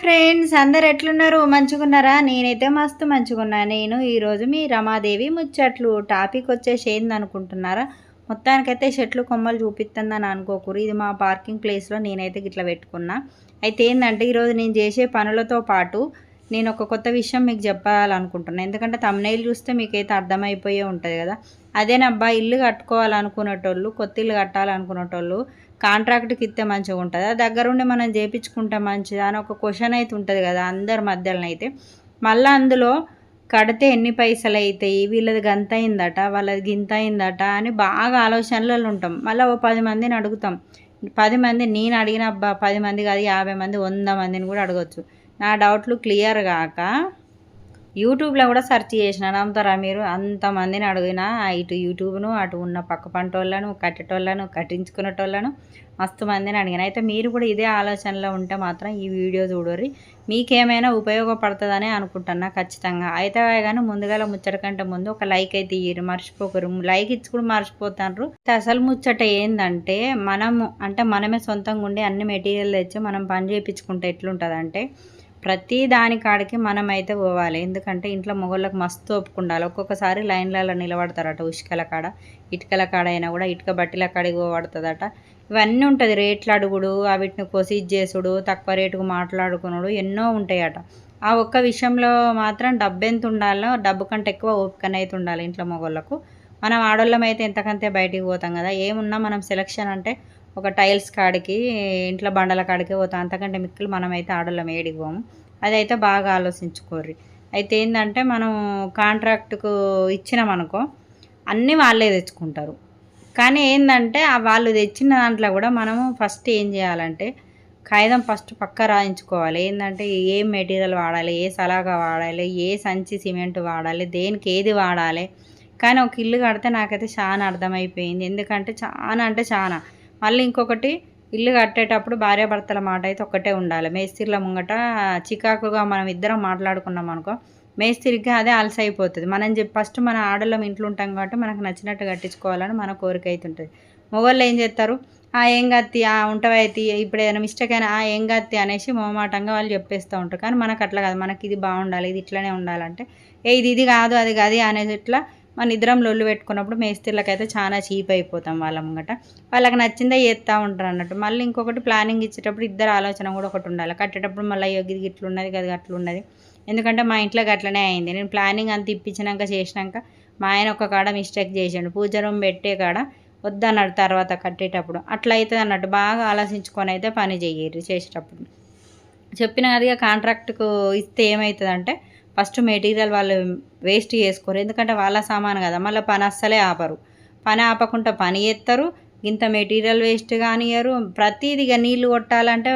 Friends అందరు ఎట్లున్నారు? మంచుకున్నారా నేనైతే మస్తు మంచుకున్నా నేను ఈరోజు మీ రమాదేవి ముచ్చట్లు టాపిక్ వచ్చేసి ఏంది అనుకుంటున్నారా? మొత్తానికైతే చెట్లు కొమ్మలు చూపిస్తుందని అనుకోకూరు. ఇది మా పార్కింగ్ ప్లేస్లో నేనైతే ఇట్లా పెట్టుకున్నా. అయితే ఏంటంటే ఈరోజు నేను చేసే పనులతో పాటు నేను ఒక కొత్త విషయం మీకు చెప్పాలనుకుంటున్నాను ఎందుకంటే తమ్నైల్ చూస్తే మీకైతే అర్థమైపోయే ఉంటుంది కదా. అదేనబ్బా ఇల్లు కట్టుకోవాలనుకునేటోళ్ళు కొత్త ఇల్లు కట్టాలనుకునేటోళ్ళు కాంట్రాక్ట్కి ఇస్తే మంచిగా ఉంటుందా. దగ్గరుండి మనం చేయించుకుంటే మంచిదా అని ఒక క్వశ్చన్ అయితే ఉంటుంది కదా అందరి మధ్యలో అయితే. మళ్ళీ అందులో కడితే ఎన్ని పైసలు అవుతాయి వీళ్ళది గంత అయిందట వాళ్ళది గింత అయిందట అని బాగా ఆలోచనలలో ఉంటాం. మళ్ళీ ఓ పది మందిని అడుగుతాం. పది మంది నేను అడిగిన అబ్బా పది మంది కాదు యాభై మంది వంద మందిని కూడా అడగచ్చు. నా డౌట్లు క్లియర్ కాక యూట్యూబ్లో కూడా సెర్చ్ చేసిన నమ్ముతారా మీరు? అంతమందిని అడిగినా ఇటు యూట్యూబ్ను అటు ఉన్న పక్క పంటోళ్ళను కట్టేటోళ్ళను కట్టించుకునేటోళ్ళను మస్తు మందిని అడిగిన. అయితే మీరు కూడా ఇదే ఆలోచనలో ఉంటే మాత్రం ఈ వీడియో చూడరి మీకేమైనా ఉపయోగపడుతుందని అనుకుంటున్నా ఖచ్చితంగా. అయితే కానీ ముందుగా ముచ్చట కంటే ముందు ఒక లైక్ అయితే ఇయ్యరు మర్చిపోకరు. లైక్ ఇచ్చి కూడా మర్చిపోతారు అసలు ముచ్చట ఏంటంటే మనము అంటే మనమే సొంతంగా ఉండి అన్ని మెటీరియల్ తెచ్చి మనం పని చేయించుకుంటే ఎట్లుంటుందంటే ప్రతి దాని కాడికి మనమైతే పోవాలి. ఎందుకంటే ఇంట్లో మొగళ్ళకి మస్తు ఒప్పుకుండాలి. ఒక్కొక్కసారి లైన్లలో నిలబడతారట ఉష్కల కాడ ఇటుకల కాడ అయినా కూడా ఇటుక బట్టిల కాడికి పోబడుతుందట. ఇవన్నీ ఉంటుంది. రేట్లు అడుగుడు వీటిని కొసీజ్ చేసుడు తక్కువ రేటుకు మాట్లాడుకునుడు ఎన్నో ఉంటాయట. ఆ ఒక్క విషయంలో మాత్రం డబ్బు ఎంత ఉండాలో డబ్బు కంటే ఎక్కువ ఓపికనైతే ఉండాలి ఇంట్లో మొగళ్ళకు. మనం ఆడోళ్ళం అయితే ఎంతకంతే బయటికి పోతాం కదా. ఏమున్నా మనం సెలక్షన్ అంటే ఒక టైల్స్ కాడికి ఇంట్లో బండల కాడికి పోతాం. అంతకంటే మిక్కులు మనమైతే ఆడలం ఆడోళ్ళం ఏడికి పోము అదైతే బాగా ఆలోచించుకోర్రి. అయితే ఏంటంటే మనం కాంట్రాక్ట్కు ఇచ్చినామనుకో అన్నీ వాళ్ళే తెచ్చుకుంటారు. కానీ ఏంటంటే ఆ వాళ్ళు తెచ్చిన దాంట్లో కూడా మనము ఫస్ట్ ఏం చేయాలంటే కాగితం ఫస్ట్ పక్క రాయించుకోవాలి. ఏంటంటే ఏ మెటీరియల్ వాడాలి ఏ సలాగా వాడాలి ఏ సంచి సిమెంట్ వాడాలి దేనికి ఏది వాడాలి. కానీ ఒక ఇల్లు కడితే నాకైతే చాలా అర్థమైపోయింది. ఎందుకంటే చాలా అంటే చాలా మళ్ళీ ఇంకొకటి ఇల్లు కట్టేటప్పుడు భార్యాభర్తల మాట అయితే ఒక్కటే ఉండాలి. మేస్త్రిల ముంగట చికాకుగా మనం ఇద్దరం మాట్లాడుకున్నాం అనుకో మేస్త్రికి అదే అలసైపోతుంది. మనం చెప్పి ఫస్ట్ మన ఆడళ్ళం ఇంట్లో ఉంటాం కాబట్టి మనకు నచ్చినట్టు కట్టించుకోవాలని మన కోరిక అయితే ఉంటుంది. మొగోళ్ళు ఏం చేస్తారు? ఆ ఏం కత్తి ఆ ఉంటవైతి ఇప్పుడు ఏదైనా మిస్టేక్ అయినా ఆ ఏం కత్తి అనేసి మొహమాటంగా వాళ్ళు చెప్పేస్తూ ఉంటారు. కానీ మనకు అట్లా కాదు. మనకి ఇది బాగుండాలి ఇది ఇట్లనే ఉండాలంటే ఏ ఇది ఇది కాదు అది కాదు అనేది ఇట్లా మన ఇద్దరం లొల్లు పెట్టుకున్నప్పుడు మేస్త్రీలకైతే చాలా చీప్ అయిపోతాం వాళ్ళ ముంగట. వాళ్ళకి నచ్చిందే చేస్తూ ఉంటారు అన్నట్టు. మళ్ళీ ఇంకొకటి ప్లానింగ్ ఇచ్చేటప్పుడు ఇద్దరు ఆలోచన కూడా ఒకటి ఉండాలి. కట్టేటప్పుడు మళ్ళీ ఇది ఇట్లున్నది అది అట్లున్నది ఎందుకంటే మా ఇంట్లో అట్లనే అయింది. నేను ప్లానింగ్ అంత ఇప్పించినాక చేసినాక మా ఆయన ఒక కాడ మిస్టేక్ చేసాడు. పూజ రూమ్ పెట్టే కాడ వద్దన్నాడు తర్వాత కట్టేటప్పుడు. అట్లా అవుతుంది అన్నట్టు. బాగా ఆలోచించుకొని అయితే పని చేయరు చేసేటప్పుడు. చెప్పిన అదిగా కాంట్రాక్ట్కు ఇస్తే ఏమవుతుందంటే ఫస్ట్ మెటీరియల్ వాళ్ళు వేస్ట్ చేసుకోరు. ఎందుకంటే వాళ్ళ సామాను కదా మళ్ళీ పని అస్సలే ఆపరు. పని ఆపకుండా పని చేస్తారు ఇంత మెటీరియల్ వేస్ట్ కానియరు. ప్రతిదీ ఇక నీళ్ళు కొట్టాలంటే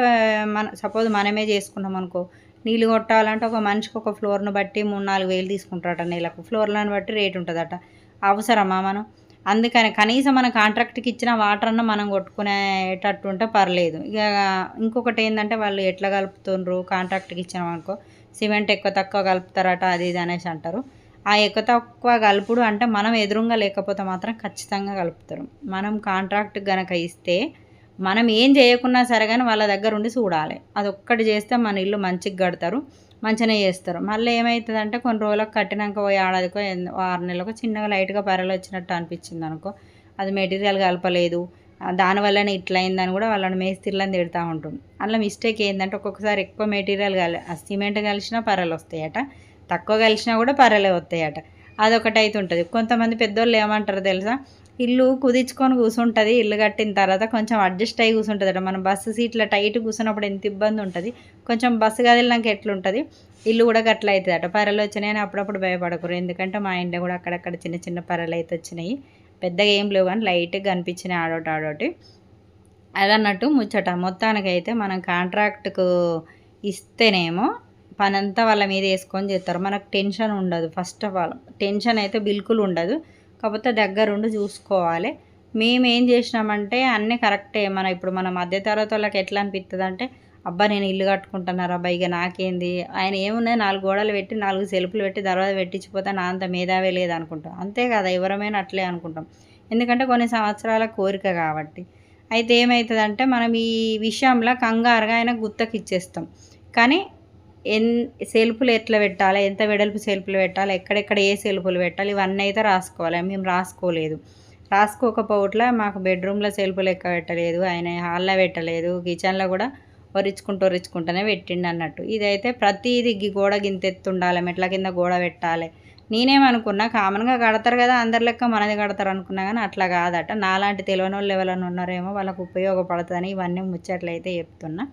మన సపోజ్ మనమే చేసుకున్నాం అనుకో నీళ్ళు కొట్టాలంటే ఒక మనిషికి ఒక ఫ్లోర్ను బట్టి మూడు నాలుగు వేలు తీసుకుంటారట నెలకు. ఫ్లోర్లను బట్టి రేటు ఉంటుందట. అవసరమా మనం? అందుకని కనీసం మన కాంట్రాక్ట్కి ఇచ్చిన వాటర్ అన్న మనం కొట్టుకునేటట్టు ఉంటే పర్లేదు. ఇక ఇంకొకటి ఏంటంటే వాళ్ళు ఎట్లా కలుపుతుండ్రు? కాంట్రాక్ట్కి ఇచ్చినాం అనుకో సిమెంట్ ఎక్కువ తక్కువ కలుపుతారట అది ఇది అనేసి అంటారు. ఆ ఎక్కువ తక్కువ కలుపుడు అంటే మనం ఎదురుగా లేకపోతే మాత్రం ఖచ్చితంగా కలుపుతారు. మనం కాంట్రాక్ట్ గనక ఇస్తే మనం ఏం చేయకున్నా సరే కానీ వాళ్ళ దగ్గర ఉండి చూడాలి. అది ఒక్కటి చేస్తే మన ఇల్లు మంచిగా కడతారు మంచిగానే చేస్తారు. మళ్ళీ ఏమవుతుందంటే కొన్ని రోజులకు కట్టినాక పోయి ఏడాదికో ఆరు నెలలకు చిన్నగా లైట్గా పరలు వచ్చినట్టు అనిపించింది అనుకో అది మెటీరియల్ కలపలేదు దానివల్లనే ఇట్లా అయిందని కూడా వాళ్ళని మేస్త్రిలను తిడతా ఉంటుంది. అందులో మిస్టేక్ ఏంటంటే ఒక్కొక్కసారి ఎక్కువ మెటీరియల్ కలి సిమెంట్ కలిసినా పర్రలు వస్తాయట తక్కువ కలిసినా కూడా పర్రలే వస్తాయట. అదొకటి అయితే ఉంటుంది. కొంతమంది పెద్దోళ్ళు ఏమంటారు తెలుసా? ఇల్లు కుదించుకొని కూర్చుంటుంది ఇల్లు కట్టిన తర్వాత కొంచెం అడ్జస్ట్ అయ్యి కూర్చుంటుంది మన బస్సు సీట్లో టైట్ కూర్చున్నప్పుడు ఎంత ఇబ్బంది ఉంటుంది? కొంచెం బస్సు కదిలినాక ఎట్లుంటుంది? ఇల్లు కూడా గట్ల అవుతుంది అట పరలు వచ్చినాయని అప్పుడప్పుడు భయపడకూరు ఎందుకంటే మా ఇంట్లో కూడా అక్కడక్కడ చిన్న చిన్న పరలు అయితే వచ్చినాయి. పెద్దగా ఏం లేవు కానీ లైట్గా కనిపించినాయి ఆడోటి ఆడోటి. అదన్నట్టు ముచ్చట. మొత్తానికైతే మనం కాంట్రాక్ట్కు ఇస్తేనేమో పనంతా వాళ్ళ మీద వేసుకొని చేస్తారు. మనకు టెన్షన్ ఉండదు ఫస్ట్ ఆఫ్ ఆల్. టెన్షన్ అయితే బిల్కుల్ ఉండదు. కాకపోతే దగ్గరుండి చూసుకోవాలి. మేము ఏం చేసినామంటే అన్నీ కరెక్టే. మన ఇప్పుడు మన మధ్యతరగతి వాళ్ళకి ఎట్లా అనిపిస్తుంది అంటే అబ్బా నేను ఇల్లు కట్టుకుంటున్నారా? అబ్బా ఇక నాకేంది? ఆయన ఏమున్నాయి? నాలుగు గోడలు పెట్టి నాలుగు సెల్ఫ్లు పెట్టి దర్వాజ పెట్టించిపోతే నా అంత మేధావే లేదు అనుకుంటాం అంతే కదా ఎవరమైనా అట్లే అనుకుంటాం. ఎందుకంటే కొన్ని సంవత్సరాల కోరిక కాబట్టి. అయితే ఏమవుతుందంటే మనం ఈ విషయంలో కంగారుగా ఆయన గుత్తకిచ్చేస్తాం. కానీ ఎన్ సెల్ఫ్లు ఎట్లా పెట్టాలి? ఎంత వెడల్పు సెల్ఫ్లు పెట్టాలి? ఎక్కడెక్కడ ఏ సెల్ఫ్లు పెట్టాలి? ఇవన్నీ అయితే రాసుకోవాలి. మేము రాసుకోలేదు. రాసుకోకపోవట్లా మాకు బెడ్రూమ్లో సెల్ఫ్లు ఎక్క పెట్టలేదు. ఆయన హాల్లో పెట్టలేదు. కిచెన్లో కూడా ఒరించుకుంటూ ఒరించుకుంటూనే పెట్టిండు అన్నట్టు. ఇదైతే ప్రతిది గోడ గింత ఎత్తు ఉండాలి మెట్ల కింద గోడ పెట్టాలి. నేనేమనుకున్నా కామన్గా కడతారు కదా అందరి లెక్క మనది కడతారు అనుకున్నా కానీ అట్లా కాదట. నాలాంటి తెలియని వాళ్ళు ఎవరైనా ఉన్నారేమో వాళ్ళకు ఉపయోగపడుతుందని ఇవన్నీ ముచ్చట్లయితే చెప్తున్నా.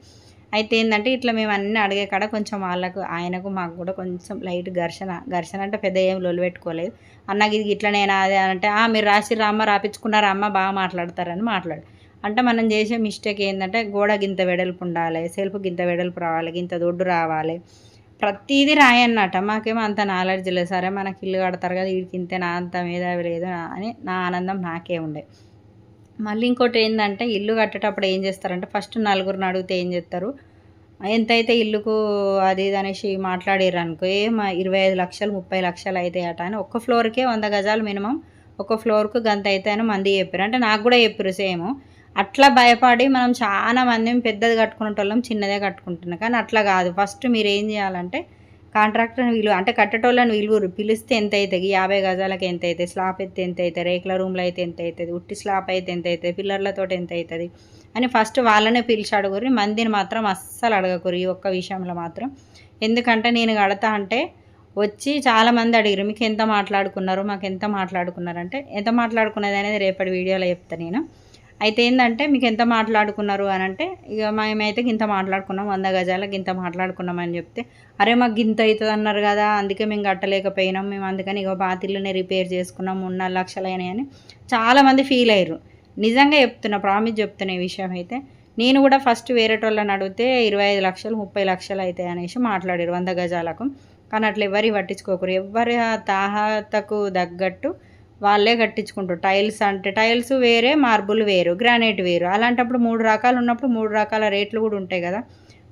అయితే ఏంటంటే ఇట్లా మేము అన్నీ అడిగే కాడ కొంచెం వాళ్ళకు ఆయనకు మాకు కూడా కొంచెం లైట్ ఘర్షణ. ఘర్షణ అంటే పెద్ద ఏం లొలు పెట్టుకోలేదు. అన్నకి ఇది ఇట్లా నేను అదే అంటే మీరు రాసి రామ్మ రాపించుకున్నారా అమ్మ బాగా మాట్లాడతారని మాట్లాడు. అంటే మనం చేసే మిస్టేక్ ఏంటంటే గోడ గింత వెడల్పు ఉండాలి సెల్ఫ్ గింత వెడల్పు రావాలి గింత దొడ్డు రావాలి. ప్రతిదీ రాయన్నట మాకేమో అంత నాలెడ్జ్ లేదు. సరే మనకి ఇల్లు కడతారు కదా వీడికి ఇంతే నా అంత మీద లేదు అని నా ఆనందం నాకే ఉండే. మళ్ళీ ఇంకోటి ఏంటంటే ఇల్లు కట్టేటప్పుడు ఏం చేస్తారంటే ఫస్ట్ నలుగురిని అడిగితే ఏం చేస్తారు? ఎంతైతే ఇల్లుకు అది ఇది అనేసి మాట్లాడారు అనుకో ఏమో ఇరవై ఐదు లక్షలు ముప్పై లక్షలు అయితే అట అని ఒక్క ఫ్లోర్కే వంద గజాలు మినిమం ఒక ఫ్లోర్కు గంత అయితే అని మంది చెప్పారు అంటే నాకు కూడా చెప్పారు సేమ్. అట్లా భయపడి మనం చాలా మంది పెద్దది కట్టుకునేటోళ్ళం చిన్నదే కట్టుకుంటున్నాం. కానీ అట్లా కాదు. ఫస్ట్ మీరు ఏం చేయాలంటే కాంట్రాక్టర్ని విలువ అంటే కట్టేటోళ్ళని విలువరు పిలిస్తే ఎంత అవుతుంది యాభై గజాలకు ఎంత అవుతుంది స్లాబ్ అయితే ఎంత అవుతుంది రేకుల రూమ్లో అయితే ఎంత అవుతుంది ఉట్టి స్లాబ్ అయితే ఎంత అవుతుంది పిల్లర్లతో ఎంత అవుతుంది అని ఫస్ట్ వాళ్ళనే పిలిచి అడుగురి మందిని మాత్రం అస్సలు అడగకూరు ఈ ఒక్క విషయంలో మాత్రం. ఎందుకంటే నేను కడతా అంటే వచ్చి చాలామంది అడిగారు మీకు ఎంత మాట్లాడుకున్నారు? మాకు ఎంత మాట్లాడుకున్నారంటే ఎంత మాట్లాడుకున్నది అనేది రేపటి వీడియోలో చెప్తాను నేను. అయితే ఏంటంటే మీకు ఎంత మాట్లాడుకున్నారు? అని అంటే ఇక మేమైతే గింత మాట్లాడుకున్నాం వంద గజాలకు గింత మాట్లాడుకున్నాం అని చెప్తే అరే మాకు గింత అవుతుంది అన్నారు కదా అందుకే మేము కట్టలేకపోయినాం మేము అందుకని ఇక బాతిల్లోనే రిపేర్ చేసుకున్నాం ఉన్న నాలుగు అని. చాలామంది ఫీల్ అయ్యారు. నిజంగా చెప్తున్నా ప్రామిస్ చెప్తున్నా ఈ విషయం అయితే. నేను కూడా ఫస్ట్ వేరేటోళ్ళని అడిగితే ఇరవై ఐదు లక్షలు ముప్పై లక్షలు అవుతాయి అనేసి మాట్లాడారు వంద గజాలకు. కానీ అట్లా ఎవరి పట్టించుకోకరు ఎవరి తాహతకు తగ్గట్టు వాళ్ళే కట్టించుకుంటారు. టైల్స్ అంటే టైల్స్ వేరే మార్బుల్ వేరు గ్రానైట్ వేరు. అలాంటప్పుడు మూడు రకాలు ఉన్నప్పుడు మూడు రకాల రేట్లు కూడా ఉంటాయి కదా.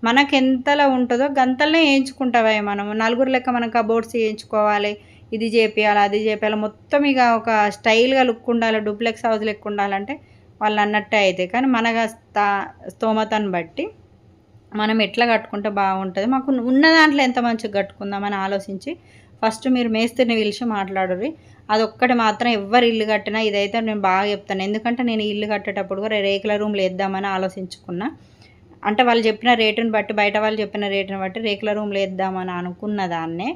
మనకు ఎంతలా ఉంటుందో గంతలనే వేయించుకుంటావే మనం. నలుగురు లెక్క మనం కబోర్డ్స్ వేయించుకోవాలి ఇది చేపియాలి అది చేపియాలి. మొత్తం ఇక ఒక స్టైల్గా లుక్ ఉండాలి డూప్లెక్స్ హౌస్ లెక్క ఉండాలంటే వాళ్ళు అన్నట్టే అయితే. కానీ మన స్థా స్తోమతను బట్టి మనం ఎట్లా కట్టుకుంటే బాగుంటుంది? మాకు ఉన్న దాంట్లో ఎంత మంచిగా కట్టుకుందామని ఆలోచించి ఫస్ట్ మీరు మేస్త్రిని పిలిచి మాట్లాడరు అదొక్కటి మాత్రం ఎవరు ఇల్లు కట్టినా ఇదైతే నేను బాగా చెప్తాను. ఎందుకంటే నేను ఇల్లు కట్టేటప్పుడు కూడా రేకుల రూమ్లు వేద్దామని ఆలోచించుకున్నా. అంటే వాళ్ళు చెప్పిన రేటుని బట్టి బయట వాళ్ళు చెప్పిన రేటుని బట్టి రేకుల రూమ్లు వేద్దామని అనుకున్న దాన్నే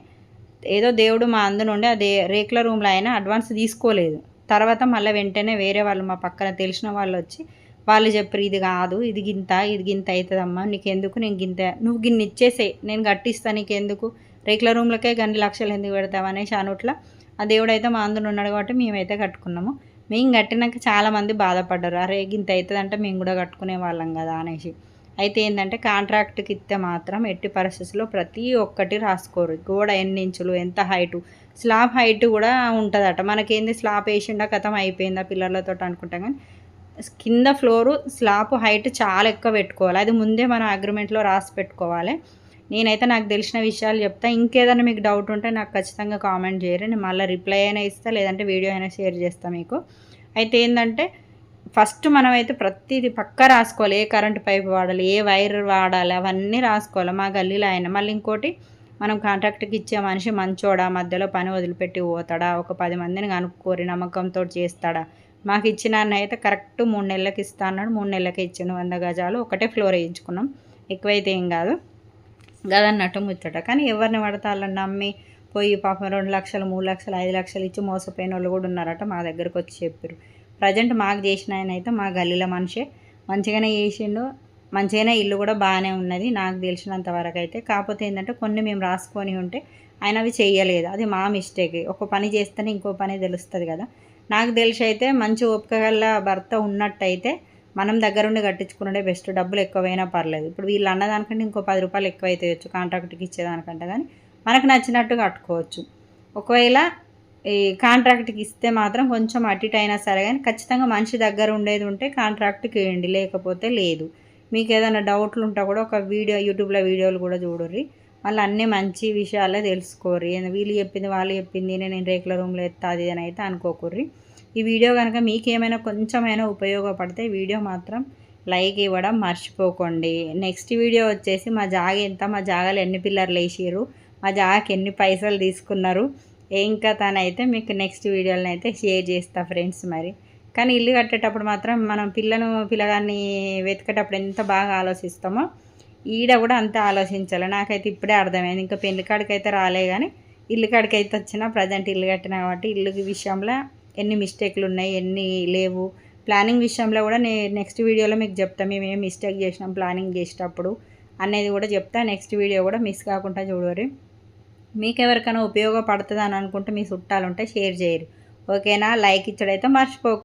ఏదో దేవుడు మా అందునుండి అదే రేకుల రూమ్లో అయినా అడ్వాన్స్ తీసుకోలేదు. తర్వాత మళ్ళీ వెంటనే వేరే వాళ్ళు మా పక్కన తెలిసిన వాళ్ళు వచ్చి వాళ్ళు చెప్పారు ఇది కాదు ఇది గింత ఇది గింత అవుతుందమ్మా నీకు ఎందుకు నేను గింత నువ్వు గిన్నె ఇచ్చేసే నేను కట్టిస్తాను నీకు ఎందుకు రేకుల రూమ్లకే గన్ని లక్షలు ఎందుకు పెడతావు? అనేసి అనుట్లా ఆ దేవుడు అయితే మా అందరు ఉన్నాడు కాబట్టి మేమైతే కట్టుకున్నాము. మేము కట్టినాక చాలామంది బాధపడ్డారు. అరే ఇంత అవుతుంది అంటే మేము కూడా కట్టుకునే వాళ్ళం కదా అనేసి. అయితే ఏంటంటే కాంట్రాక్ట్కి ఇస్తే మాత్రం ఎట్టి పరిస్థితుల్లో ప్రతి ఒక్కటి రాసుకోరు. గోడ ఎన్ని ఇంచులు ఎంత హైటు. స్లాబ్ హైట్ కూడా ఉంటుందట. మనకేంది? స్లాబ్ వేసిండా కథం అయిపోయిందా పిల్లర్లతో అనుకుంటాం కానీ కింద ఫ్లోరు స్లాబ్ హైట్ చాలా ఎక్కువ పెట్టుకోవాలి. అది ముందే మనం అగ్రిమెంట్లో రాసి పెట్టుకోవాలి. నేనైతే నాకు తెలిసిన విషయాలు చెప్తా. ఇంకేదైనా మీకు డౌట్ ఉంటే నాకు ఖచ్చితంగా కామెంట్ చేయరు. నేను మళ్ళీ రిప్లై అయినా ఇస్తా లేదంటే వీడియో అయినా షేర్ చేస్తాను మీకు. అయితే ఏంటంటే ఫస్ట్ మనమైతే ప్రతిదీ పక్క రాసుకోవాలి. ఏ కరెంట్ పైప్ వాడాలి ఏ వైర్ వాడాలి అవన్నీ రాసుకోవాలి. మా గల్లీలో ఆయన. మళ్ళీ ఇంకోటి మనం కాంట్రాక్ట్కి ఇచ్చే మనిషి మంచోడా మధ్యలో పని వదిలిపెట్టి పోతాడా ఒక పది మందిని కనుక్కోరి నమ్మకంతో చేస్తాడా? మాకు ఇచ్చిన అయితే కరెక్ట్ మూడు నెలలకి ఇస్తా అన్నాడు. మూడు నెలలకి ఇచ్చిన వంద గజాలు. ఒకటే ఫ్లోర్ వేయించుకున్నాం. ఎక్కువైతే ఏం కాదు. కదన్నట్టు ముచ్చట కానీ ఎవరిని పడితే వాళ్ళని నమ్మి పోయి పాపం రెండు లక్షలు మూడు లక్షలు ఐదు లక్షలు ఇచ్చి మోసపోయిన వాళ్ళు కూడా ఉన్నారట మా దగ్గరకు వచ్చి చెప్పారు ప్రజెంట్ మాకు చేసిన ఆయన అయితే మా గల్లీల మనిషే. మంచిగానే చేసిండు. మంచిగానే ఇల్లు కూడా బాగానే ఉన్నది. నాకు తెలిసినంత వరకు అయితే. కాకపోతే ఏంటంటే కొన్ని మేము రాసుకొని ఉంటే ఆయన అవి చేయలేదు అది మా మిస్టేక్. ఒక పని చేస్తేనే ఇంకో పని తెలుస్తుంది కదా. నాకు తెలిసి అయితే మంచి ఓపిక భర్త ఉన్నట్టయితే మనం దగ్గరుండి కట్టించుకుంటే బెస్ట్ డబ్బులు ఎక్కువైనా పర్లేదు. ఇప్పుడు వీళ్ళు అన్నదానికంటే ఇంకో పది రూపాయలు ఎక్కువ అవుతాయచ్చు కాంట్రాక్ట్కి ఇచ్చేదానికంటే కానీ మనకు నచ్చినట్టు కట్టుకోవచ్చు. ఒకవేళ ఈ కాంట్రాక్ట్కి ఇస్తే మాత్రం కొంచెం అటు అయినా సరే కానీ ఖచ్చితంగా మనిషి దగ్గర ఉండేది ఉంటే కాంట్రాక్ట్కి వేయండి లేకపోతే లేదు. మీకు ఏదైనా డౌట్లు ఉంటే కూడా ఒక వీడియో యూట్యూబ్లో వీడియోలు కూడా చూడర్రి. మళ్ళీ అన్నీ మంచి విషయాలే తెలుసుకోర్రి. వీళ్ళు చెప్పింది వాళ్ళు చెప్పింది నేను రేకుల రూమ్లో ఎత్తాది అని అయితే అనుకోకూర్రి. ఈ వీడియో కనుక మీకేమైనా కొంచెమైనా ఉపయోగపడితే వీడియో మాత్రం లైక్ ఇవ్వడం మర్చిపోకండి. నెక్స్ట్ వీడియో వచ్చేసి మా జాగ ఎంత మా జాగాలు ఎన్ని పిల్లర్లు వేసారు మా జాగకి ఎన్ని పైసలు తీసుకున్నారు ఇంకా తనైతే అయితే మీకు నెక్స్ట్ వీడియోలను అయితే షేర్ చేస్తా ఫ్రెండ్స్ మరి. కానీ ఇల్లు కట్టేటప్పుడు మాత్రం మనం పిల్లను పిల్లగాన్ని వెతికేటప్పుడు ఎంత బాగా ఆలోచిస్తామో ఈడ కూడా అంతే ఆలోచించాలి. నాకైతే ఇప్పుడే అర్థమైంది. ఇంకా పెళ్ళి కాడికి అయితే రాలే కానీ ఇల్లు కాడికి అయితే వచ్చినా ప్రజెంట్ ఇల్లు కట్టినా కాబట్టి ఇల్లు విషయంలో ఎన్ని మిస్టేక్లు ఉన్నాయి ఎన్ని లేవు. ప్లానింగ్ విషయంలో కూడా నేను నెక్స్ట్ వీడియోలో మీకు చెప్తాను మేము ఏం మిస్టేక్ చేసినాం ప్లానింగ్ చేసేటప్పుడు అనేది కూడా చెప్తా. నెక్స్ట్ వీడియో కూడా మిస్ కాకుండా చూడరు. మీకు ఎవరికైనా ఉపయోగపడుతుంది అని అనుకుంటే మీ చుట్టాలు ఉంటే షేర్ చేయరు. ఓకేనా? లైక్ ఇచ్చడైతే మర్చిపోకు